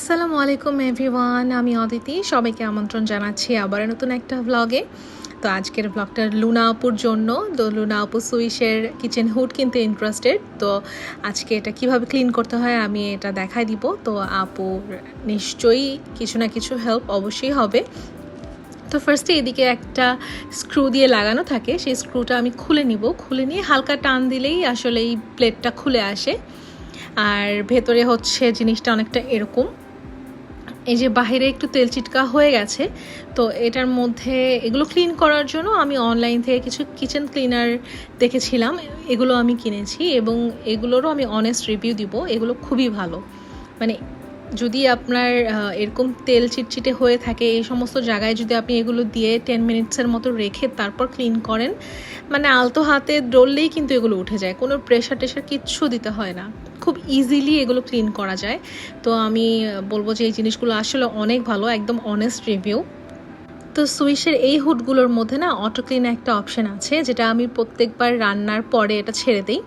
আসসালামু আলাইকুম এভরিওয়ান আমি অদিতি। সবাইকে আমন্ত্রণ জানাচ্ছি আবার নতুন একটা ভ্লগে তো আজকের ভ্লগটা লুনা আপুর জন্য। তো লুনা আপু সুইসের কিচেন হুড কিনতে ইন্টারেস্টেড তো আজকে এটা কীভাবে ক্লিন করতে হয় আমি এটা দেখাই দিব। তো আপু নিশ্চয়ই কিছু না কিছু হেল্প অবশ্যই হবে। তো ফার্স্টে এদিকে একটা স্ক্রু দিয়ে লাগানো থাকে। সেই স্ক্রুটা আমি খুলে নিব। খুলে নিয়ে হালকা টান দিলেই আসলে এই প্লেটটা খুলে আসে। আর ভেতরে হচ্ছে জিনিসটা অনেকটা এরকম। এই যে বাহিরে একটু তেল চিটকা হয়ে গেছে, তো এটার মধ্যে এগুলো ক্লিন করার জন্য আমি অনলাইন থেকে কিছু কিচেন ক্লিনার দেখেছিলাম, এগুলো আমি কিনেছি এবং এগুলোরও আমি অনেস্ট রিভিউ দিব, এগুলো খুবই ভালো। মানে যদি আপনার এরকম তেল চিটচিটে হয়ে থাকে, এই সমস্ত জায়গায় যদি আপনি এগুলো দিয়ে টেন মিনিটসের মতো রেখে তারপর ক্লিন করেন মানে আলতো হাতে ডললেই কিন্তু এগুলো উঠে যায়। কোনো প্রেশার টেশার কিচ্ছু দিতে হয় না। খুব ইজিলি এগুলো ক্লিন করা যায়। তো আমি বলব যে এই জিনিসগুলো আসলে অনেক ভালো, একদম অনেস্ট রিভিউ তো সুইসের এই হুডগুলোর মধ্যে না অটো ক্লিন একটা অপশন আছে, যেটা আমি প্রত্যেকবার রান্নার পরে এটা ছেড়ে দিই।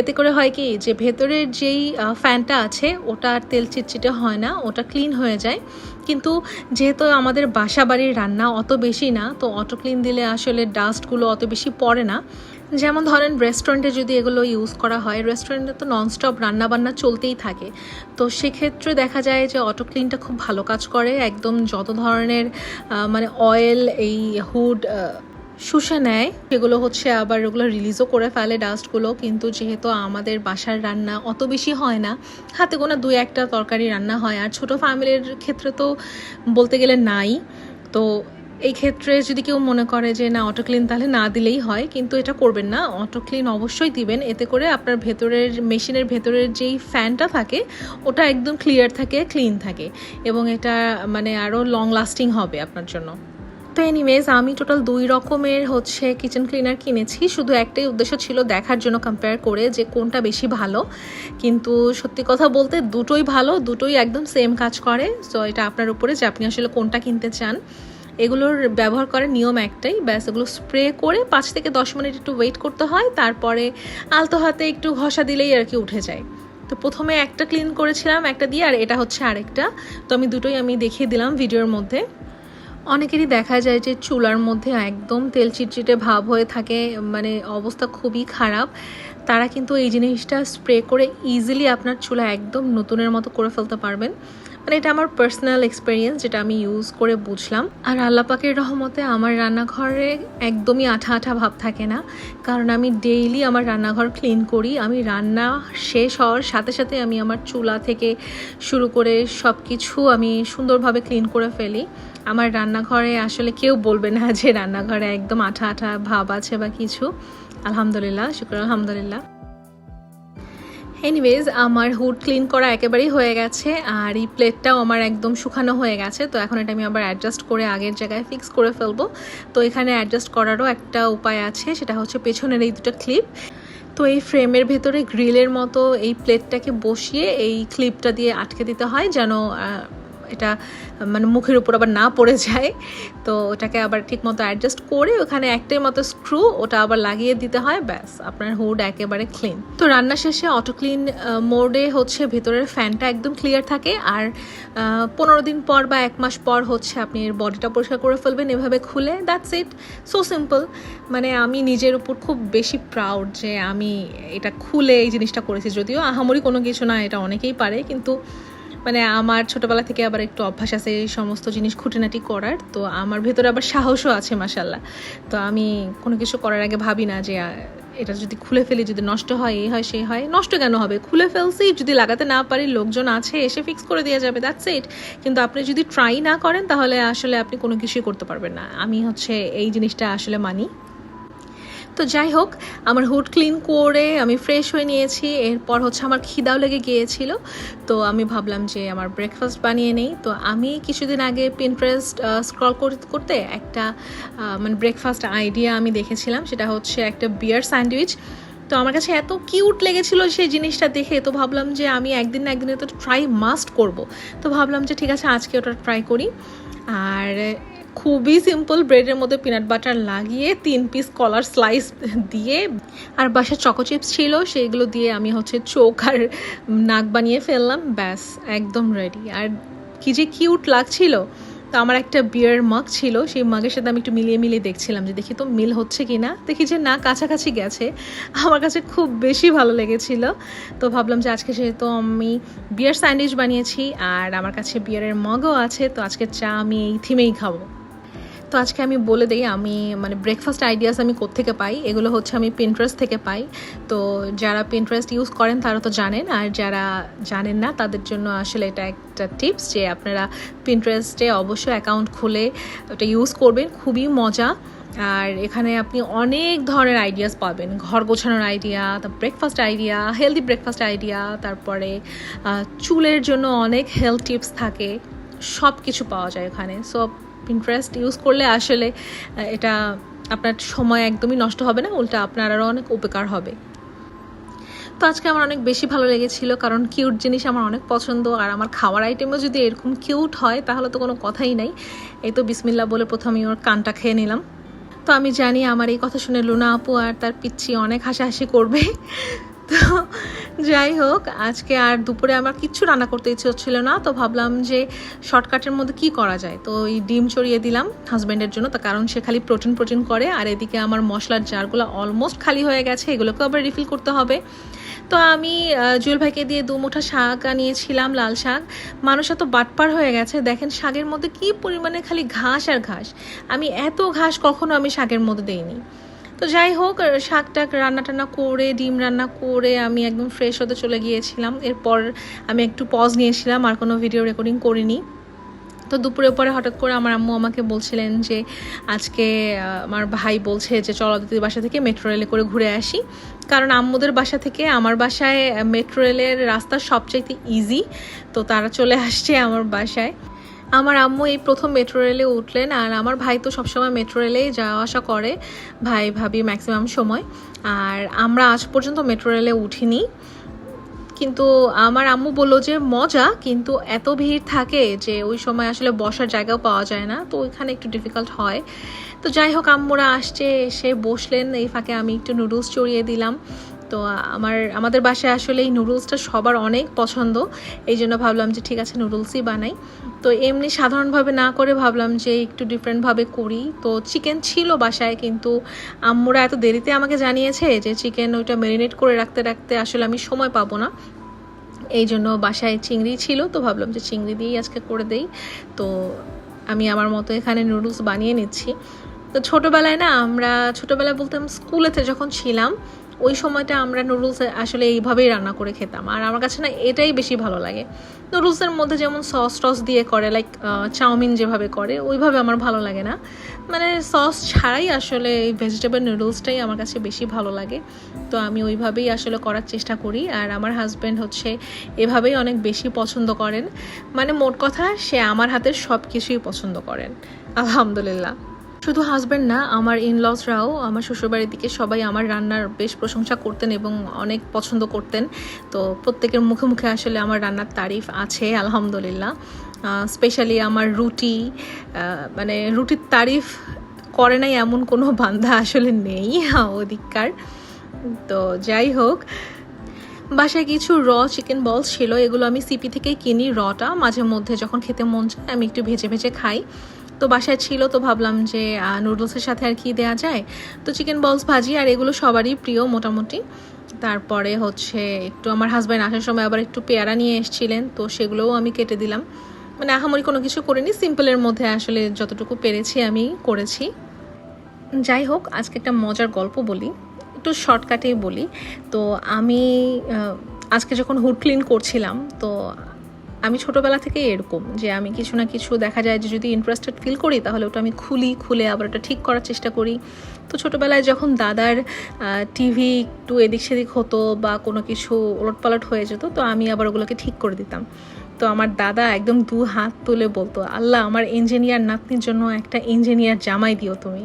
এতে করে হয় কি, যে ভেতরের যেই ফ্যানটা আছে, ওটা আর তেল চিটচিটে হয় না, ওটা ক্লিন হয়ে যায়। কিন্তু যেহেতু আমাদের বাসা বাড়ির রান্না অত বেশি না, তো অটো ক্লিন দিলে আসলে ডাস্টগুলো অত বেশি পড়ে না। যেমন ধরেন, রেস্টুরেন্টে যদি এগুলো ইউজ করা হয়, রেস্টুরেন্টে তো ননস্টপ রান্নাবান্না চলতেই থাকে। তো সেক্ষেত্রে দেখা যায় যে অটো ক্লিনটা খুব ভালো কাজ করে। একদম যত ধরনের মানে অয়েল, এই হুড শুষে নেয়। সেগুলো হচ্ছে আবার ওগুলো রিলিজও করে ফেলে ডাস্টগুলো কিন্তু যেহেতু আমাদের বাসার রান্না অত বেশি হয় না, হাতে গোনা দুই একটা তরকারি রান্না হয়। আর ছোট ফ্যামিলির ক্ষেত্রে তো বলতে গেলে নাই। তো এই ক্ষেত্রে যদি কেউ মনে করে যে, না অটো ক্লিন তাহলে না দিলেই হয়। কিন্তু এটা করবেন না। অটো ক্লিন অবশ্যই দিবেন। এতে করে আপনার ভেতরের মেশিনের ভেতরের যেই ফ্যানটা থাকে, ওটা একদম ক্লিয়ার থাকে ক্লিন থাকে। এবং এটা মানে আরও লং লাস্টিং হবে আপনার জন্য। তো এনিওয়েজ আমি টোটাল দুই রকমের হচ্ছে কিচেন ক্লিনার কিনেছি। শুধু একটাই উদ্দেশ্য ছিল দেখার জন্য কম্পেয়ার করে যে কোনটা বেশি ভালো। কিন্তু সত্যি কথা বলতে দুটোই ভালো, দুটোই একদম সেম কাজ করে। সো এটা আপনার উপরে যে আপনি আসলে কোনটা কিনতে চান। এগুলোর ব্যবহার করার নিয়ম একটাই, ব্যাস এগুলো স্প্রে করে পাঁচ থেকে দশ মিনিট একটু ওয়েট করতে হয়, তারপরে আলতো হাতে একটু ঘষা দিলেই আর কি উঠে যায়। তো প্রথমে একটা ক্লিন করেছিলাম, একটা দিয়ে, আর এটা হচ্ছে আরেকটা। তো আমি দুটোই আমি দেখিয়ে দিলাম ভিডিওর মধ্যে। অনেকেরই দেখা যায় যে চুলার মধ্যে একদম তেল চিটচিটে ভাব হয়ে থাকে মানে অবস্থা খুবই খারাপ। তারা কিন্তু এই জিনিসটা স্প্রে করে ইজিলি আপনার চুলা একদম নতুনের মতো করে ফেলতে পারবেন। মানে এটা আমার পার্সোনাল এক্সপিরিয়েন্স যেটা আমি ইউজ করে বুঝলাম। আর আল্লাপাকের রহমতে আমার রান্নাঘরে একদমই আঠা আঠা ভাব থাকে না। কারণ আমি ডেইলি আমার রান্নাঘর ক্লিন করি, আমি রান্না শেষ হওয়ার সাথে সাথে আমি আমার চুলা থেকে শুরু করে সব কিছু আমি সুন্দরভাবে ক্লিন করে ফেলি। আমার রান্নাঘরে আসলে কেউ বলবে না যে রান্নাঘরে একদম আঠা আঠা ভাব আছে বা কিছু। আলহামদুলিল্লাহ, শুক্র আলহামদুলিল্লাহ। এনিওয়েজ আমার হুড ক্লিন করা একেবারেই হয়ে গেছে, আর এই প্লেটটাও আমার একদম শুকানো হয়ে গেছে, তো এখন এটা আমি আবার অ্যাডজাস্ট করে আগের জায়গায় ফিক্স করে ফেলব। তো এখানে অ্যাডজাস্ট করারও একটা উপায় আছে, সেটা হচ্ছে পেছনের এই দুটো ক্লিপ তো এই ফ্রেমের ভেতরে গ্রিলের মতো এই প্লেটটাকে বসিয়ে এই ক্লিপটা দিয়ে আটকে দিতে হয় যেন এটা মানে মুখের উপর আবার না পড়ে যায়। তো ওটাকে আবার ঠিক মতো অ্যাডজাস্ট করে ওখানে একটাই মতো স্ক্রু ওটা আবার লাগিয়ে দিতে হয়, ব্যাস, আপনার হুড একেবারে ক্লিন তো রান্না শেষে অটো ক্লিন মোডে হচ্ছে ভেতরের ফ্যানটা একদম ক্লিয়ার থাকে আর পনেরো দিন পর বা এক মাস পর হচ্ছে আপনি এর বডিটা পরিষ্কার করে ফেলবেন, এভাবে খুলে দ্যাটস ইট সো সিম্পল মানে আমি নিজের উপর খুব বেশি প্রাউড যে আমি এটা খুলে এই জিনিসটা করেছি, যদিও আহামরি কোনো কিছু না, এটা অনেকেই পারে, কিন্তু মানে আমার ছোটবেলা থেকে আবার একটু অভ্যাস আছে এই সমস্ত জিনিস খুঁটিনাটি করার, তো আমার ভেতরে আবার সাহসও আছে মাসাল্লাহ তো আমি কোনো কিছু করার আগে ভাবি না যে এটা যদি খুলে ফেলি, যদি নষ্ট হয় এই হয় সেই হয়, নষ্ট কেন হবে? খুলে ফেলছি, যদি লাগাতে না পারি, লোকজন আছে, এসে ফিক্স করে দেওয়া যাবে দ্যাটস ইট কিন্তু আপনি যদি ট্রাই না করেন, তাহলে আসলে আপনি কোনো কিছুই করতে পারবেন না। আমি হচ্ছে এই জিনিসটা আসলে মানি। তো যাই হোক, আমার হুড ক্লিন করে আমি ফ্রেশ হয়ে নিয়েছি। এরপর হচ্ছে আমার খিদাও লেগে গিয়েছিল। তো আমি ভাবলাম যে আমার ব্রেকফাস্ট বানিয়ে নেই। তো আমি কিছুদিন আগে পিনট্রেস্ট স্ক্রল করতে করতে একটা মানে ব্রেকফাস্ট আইডিয়া আমি দেখেছিলাম। সেটা হচ্ছে একটা বিয়ার স্যান্ডউইচ তো আমার কাছে এত কিউট লেগেছিল সেই জিনিসটা দেখে। তো ভাবলাম যে আমি একদিন না একদিনে তো ট্রাই মাস্ট করব। তো ভাবলাম যে ঠিক আছে, আজকে ওটা ট্রাই করি। আর খুবই সিম্পল ব্রেডের মধ্যে পিনাট বাটার লাগিয়ে তিন পিস কলার স্লাইস দিয়ে, আর বাসায় চকো চিপস ছিল, সেইগুলো দিয়ে আমি হচ্ছে চোখ আর নাক বানিয়ে ফেললাম, ব্যাস, একদম রেডি আর কি যে কিউট লাগছিল, তো আমার একটা বিয়ার মাগ ছিল, সেই মাগের সাথে আমি একটু মিলিয়ে মিলিয়ে দেখছিলাম যে দেখি তো মিল হচ্ছে কি না দেখি যে না, কাছাকাছি গেছে। আমার কাছে খুব বেশি ভালো লেগেছিল, তো ভাবলাম যে আজকে যেহেতু আমি বিয়ার স্যান্ডউইচ বানিয়েছি, আর আমার কাছে বিয়ারের মগও আছে, তো আজকে চা আমি এই থিমেই খাব। তো আজকে আমি বলে দিই, আমি মানে ব্রেকফাস্ট আইডিয়াস আমি কোত্থেকে পাই? এগুলো হচ্ছে আমি পিন্টারেস্ট থেকে পাই। তো যারা পিন্টারেস্ট ইউজ করেন, তারা তো জানেন। আর যারা জানেন না, তাদের জন্য আসলে এটা একটা টিপস যে আপনারা পিন্টারেস্টে অবশ্যই অ্যাকাউন্ট খুলে ওটা ইউজ করবেন। খুবই মজা। আর এখানে আপনি অনেক ধরনের আইডিয়াস পাবেন। ঘর গোছানোর আইডিয়া তারপর breakfast idea healthy breakfast idea তারপরে চুলের জন্য অনেক হেলথ টিপস থাকে। সব কিছু পাওয়া যায় ওখানে সো পিন্টারেস্ট ইউজ করলে আসলে এটা আপনার সময় একদমই নষ্ট হবে না, উল্টা আপনার আরও অনেক উপকার হবে। তো আজকে আমার অনেক বেশি ভালো লেগেছিল, কারণ কিউট জিনিস আমার অনেক পছন্দ, আর আমার খাওয়ার আইটেমও যদি এরকম কিউট হয়, তাহলে তো কোনো কথাই নাই। এই তো বিসমিল্লা বলে প্রথমে ওর কানটা খেয়ে নিলাম। তো আমি জানি আমার এই কথা শুনে লুনা আপু আর তার পিচ্ছি অনেক হাসাহাসি করবে। তো যাই হোক আজকে আর দুপুরে আমার কিচ্ছু রান্না করতে ইচ্ছে হচ্ছিল না, তো ভাবলাম যে শর্টকাটের মধ্যে কি করা যায়? তো এই ডিম চড়িয়ে দিলাম হাজব্যান্ডের জন্য তো কারণ সে খালি প্রোটিন প্রোটিন করে, আর এদিকে আমার মশলার জারগুলো অলমোস্ট খালি হয়ে গেছে এগুলোকে আবার রিফিল করতে হবে। তো আমি জুয়েল ভাইকে দিয়ে দু মুঠা শাক আনিয়েছিলাম, লাল শাক। মানুষ এত বাটপার হয়ে গেছে, দেখেন শাকের মধ্যে কি পরিমাণে খালি ঘাস আর ঘাস। আমি এত ঘাস কখনো আমি শাকের মধ্যে দেইনি। তো যাই হোক শাক টাক রান্না টান্না করে, ডিম রান্না করে আমি একদম ফ্রেশ হতে চলে গিয়েছিলাম। এরপর আমি একটু পজ নিয়েছিলাম, আর কোনো ভিডিও রেকর্ডিং করিনি। তো দুপুরে পরে হঠাৎ করে আমার আম্মু আমাকে বলছিলেন যে, আজকে আমার ভাই বলছে যে, চলো দিদির বাসা থেকে মেট্রো রেলে করে ঘুরে আসি। কারণ আম্মুদের বাসা থেকে আমার বাসায় মেট্রো রেলের রাস্তা সবচাইতে ইজি তো তারা চলে আসছে আমার বাসায়। আমার আম্মু এই প্রথম মেট্রো রেলে উঠলেন আর আমার ভাই তো সবসময় মেট্রো রেলেই যাওয়া আসা করে, ভাই, ভাবি ম্যাক্সিমাম সময়। আর আমরা আজ পর্যন্ত মেট্রো রেলে উঠিনি। কিন্তু আমার আম্মু বলল যে, মজা, কিন্তু এত ভিড় থাকে যে ওই সময় আসলে বসার জায়গাও পাওয়া যায় না। তো ওইখানে একটু ডিফিকাল্ট হয়। তো যাই হোক, আম্মুরা আসছে, এসে বসলেন। এই ফাঁকে আমি একটু নুডলস চড়িয়ে দিলাম। তো আমার, আমাদের বাসায় আসলে এই নুডলসটা সবার অনেক পছন্দ। এই জন্য ভাবলাম যে ঠিক আছে নুডলসই বানাই। তো এমনি সাধারণভাবে না করে ভাবলাম যে একটু ডিফারেন্টভাবে করি। তো চিকেন ছিল বাসায় কিন্তু আম্মুরা এত দেরিতে আমাকে জানিয়েছে যে চিকেন ওইটা ম্যারিনেট করে রাখতে রাখতে আসলে আমি সময় পাবো না। এই জন্য বাসায় চিংড়ি ছিল, তো ভাবলাম যে চিংড়ি দিয়েই আজকে করে দেই। তো আমি আমার মতো এখানে নুডলস বানিয়ে নিচ্ছি। তো ছোটোবেলায় না আমরা, ছোটোবেলায় বলতাম স্কুলেতে যখন ছিলাম ওই সময়টা আমরা নুডলস আসলে এইভাবেই রান্না করে খেতাম। আর আমার কাছে না এটাই বেশি ভালো লাগে। নুডলসের মধ্যে যেমন সস টস দিয়ে করে লাইক চাউমিন যেভাবে করে, ওইভাবে আমার ভালো লাগে না। মানে সস ছাড়াই আসলে এই ভেজিটেবল নুডলসটাই আমার কাছে বেশি ভালো লাগে। তো আমি ওইভাবেই আসলে করার চেষ্টা করি। আর আমার হাজব্যান্ড হচ্ছে এভাবেই অনেক বেশি পছন্দ করেন। মানে মোট কথা সে আমার হাতের সব কিছুই পছন্দ করেন। আলহামদুলিল্লাহ। শুধু হাজব্যান্ড না, আমার ইনলসরাও আমার শ্বশুরবাড়ির দিকে সবাই আমার রান্নার বেশ প্রশংসা করতেন এবং অনেক পছন্দ করতেন। তো প্রত্যেকের মুখে মুখে আসলে আমার রান্নার তারিফ আছে, আলহামদুলিল্লাহ। স্পেশালি আমার রুটি মানে রুটির তারিফ করে নাই এমন কোনো বান্ধা আসলে নেই ওদিককার। তো যাই হোক, বাসায় কিছু র চিকেন বলস ছিল, এগুলো আমি সিপি থেকেই কিনি রটা মাঝে মধ্যে যখন খেতে মন চায়, আমি একটু ভেজে ভেজে খাই। তো বাসায় ছিল, তো ভাবলাম যে নুডলসের সাথে আর কি দেওয়া যায়। তো চিকেন বলস ভাজি আর এগুলো সবারই প্রিয় মোটামুটি। তারপরে হচ্ছে একটু আমার হাজব্যান্ড আসার সময় আবার একটু পেয়ারা নিয়ে এসেছিলেন, তো সেগুলোও আমি কেটে দিলাম। মানে আহামরি কোনো কিছু করিনি সিম্পলের মধ্যে আসলে যতটুকু পেরেছি আমি করেছি। যাই হোক, আজকে একটা মজার গল্প বলি, একটু শর্টকাটেই বলি। তো আমি আজকে যখন হুড ক্লিন করছিলাম, তো আমি ছোটোবেলা থেকে এরকম যে আমি কিছু না কিছু দেখা যায় যে যদি ইন্টারেস্টেড ফিল করি, তাহলে ওটা আমি খুলি, খুলে আবার ওটা ঠিক করার চেষ্টা করি। তো ছোটোবেলায় যখন দাদার টিভি একটু এদিক সেদিক হতো বা কোনো কিছু ওলটপালট হয়ে যেত, তো আমি আবার ওগুলোকে ঠিক করে দিতাম। তো আমার দাদা একদম দু হাত তুলে বলতো, আল্লাহ, আমার ইঞ্জিনিয়ার নাতনির জন্য একটা ইঞ্জিনিয়ার জামাই দিও তুমি।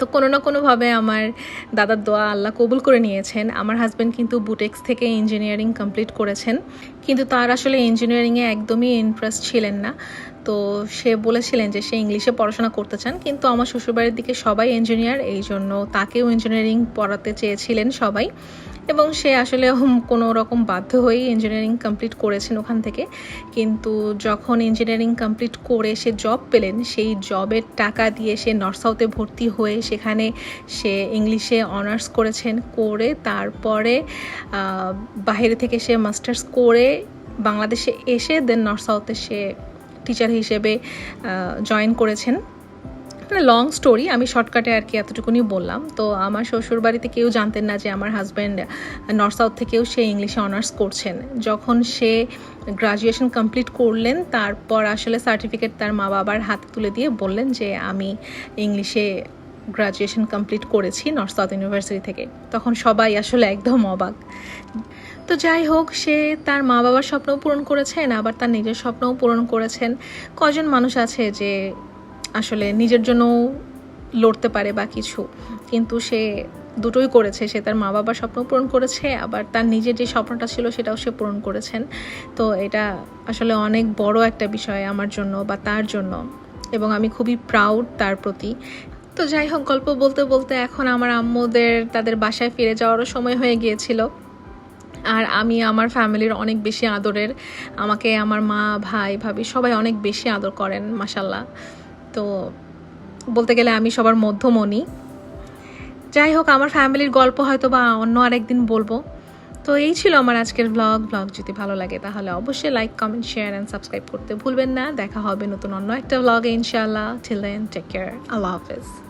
তো কোনো না কোনোভাবে আমার দাদার দোয়া আল্লাহ কবুল করে নিয়েছেন। আমার হাজব্যান্ড কিন্তু বুটেক্স থেকে ইঞ্জিনিয়ারিং কমপ্লিট করেছেন। কিন্তু তার আসলে ইঞ্জিনিয়ারিংয়ে একদমই ইন্টারেস্ট ছিলেন না। তো সে বলেছিলেন যে সে ইংলিশে পড়াশোনা করতে চান, কিন্তু আমার শ্বশুরবাড়ির দিকে সবাই ইঞ্জিনিয়ার এই জন্য তাকেও ইঞ্জিনিয়ারিং পড়াতে চেয়েছিলেন সবাই। এবং সে আসলে কোনো রকম বাধ্য হয়েই ইঞ্জিনিয়ারিং কমপ্লিট করেছেন ওখান থেকে। কিন্তু যখন ইঞ্জিনিয়ারিং কমপ্লিট করে সে জব পেলেন, সেই জবের টাকা দিয়ে সে নর্থ সাউথে ভর্তি হয়ে সেখানে সে ইংলিশে অনার্স করেছেন। করে তারপরে বাইরে থেকে সে মাস্টার্স করে বাংলাদেশে এসে দেন নর্থ সাউথে সে টিচার হিসেবে জয়েন করেছেন। মানে লং স্টোরি আমি শর্টকাটে আর কি এতটুকুনি বললাম। তো আমার শ্বশুর বাড়িতে কেউ জানতেন না যে আমার হাজব্যান্ড নর্থ সাউথ থেকেও সে ইংলিশে অনার্স করছেন। যখন সে গ্রাজুয়েশন কমপ্লিট করলেন, তারপর আসলে সার্টিফিকেট তার মা বাবার হাতে তুলে দিয়ে বললেন যে, আমি ইংলিশে গ্রাজুয়েশন কমপ্লিট করেছি নর্থ সাউথ ইউনিভার্সিটি থেকে। তখন সবাই আসলে একদম অবাক। তো যাই হোক, সে তার মা বাবার স্বপ্নও পূরণ করেছেন, আবার তার নিজের স্বপ্নও পূরণ করেছেন। কজন মানুষ আছে যে আসলে নিজের জন্য লড়তে পারে বা কিছু, কিন্তু সে দুটোই করেছে। সে তার মা বাবার স্বপ্ন পূরণ করেছে, আবার তার নিজের যে স্বপ্নটা ছিল সেটাও সে পূরণ করেছেন। তো এটা আসলে অনেক বড় একটা বিষয় আমার জন্য বা তার জন্য, এবং আমি খুবই প্রাউড তার প্রতি। তো যাই হোক, গল্প বলতে বলতে এখন আমার আম্মুদের, তাদের বাসায় ফিরে যাওয়ারও সময় হয়ে গিয়েছিল। আর আমি আমার ফ্যামিলির অনেক বেশি আদরের। আমাকে আমার মা, ভাই, ভাবি সবাই অনেক বেশি আদর করেন মাসাল্লাহ তো বলতে গেলে আমি সবার মধ্যমণি। যাই হোক, আমার ফ্যামিলির গল্প হয়তো বা অন্য আরেকদিন বলব। তো এই ছিল আমার আজকের ব্লগ ব্লগ যদি ভালো লাগে তাহলে অবশ্যই like comment share and subscribe করতে ভুলবেন না। দেখা হবে নতুন অন্য একটা ব্লগে ইনশাআল্লাহ। টিল টেক কেয়ার আল্লাহ হাফেজ।